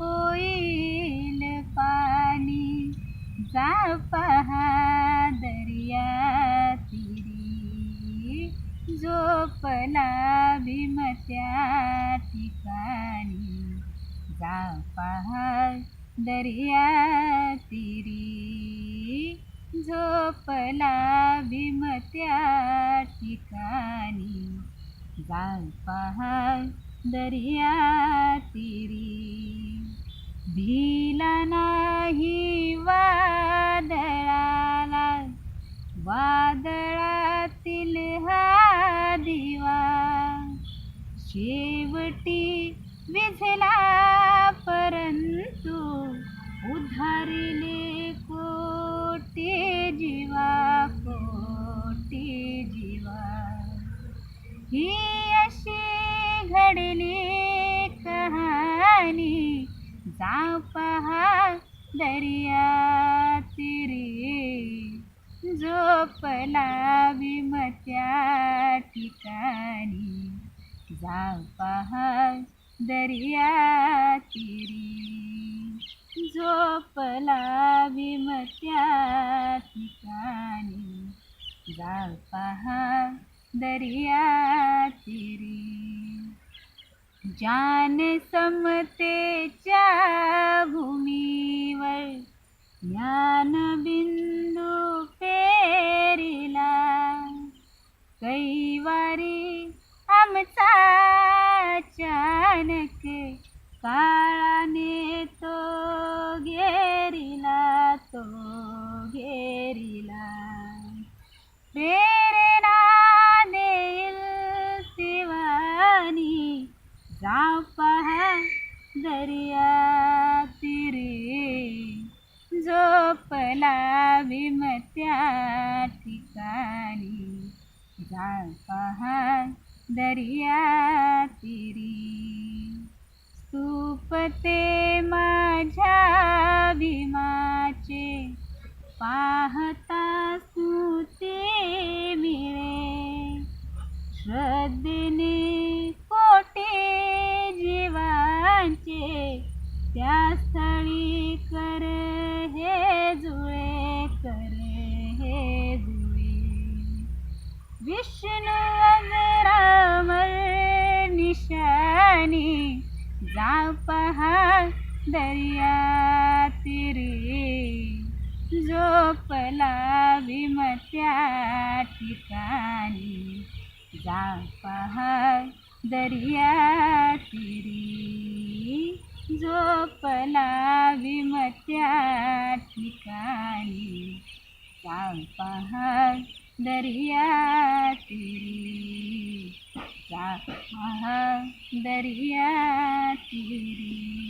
होईल पाणी. जा पहा दर्या तिरी झोपला भीमत्या ठिकाणी. जा पहा दर्या तिरी झोपला भीमत्या ठिकाणी. जा पहा दर्या तिरी. भिला नाही वादळाला वादळातील हा दिवा. शेवटी विझला परंतु उधारिले कोटी जीवा कोटी जीवा. ही अशी घडली जा पहा दर्या तिरी झोपला विमत्या ठिकाणी. जा पहा दर्या तिरी झोपला विमत्या ठिकाणी. जा पहा दर्या तिरी जान समतेच्या भूमीवर ज्ञानबिंदू पेरिला. कैवारी आमचा अचानक काळाने तो घेरिला तो घेरिला. रे कला विमत्या ठिकाणी जा पहा दर्या तिरी. स्तूपते माझ्या भीमाचे. पाहत विष्णू अजरामर निशानी जा पहा दर्या तिरी झोपला विमत्या ठिकाणी. जा पहा दर्या तिरी झोपला विमत्या ठिकाणी. जा पहा दर्या तिरी जा दर्या तिरी।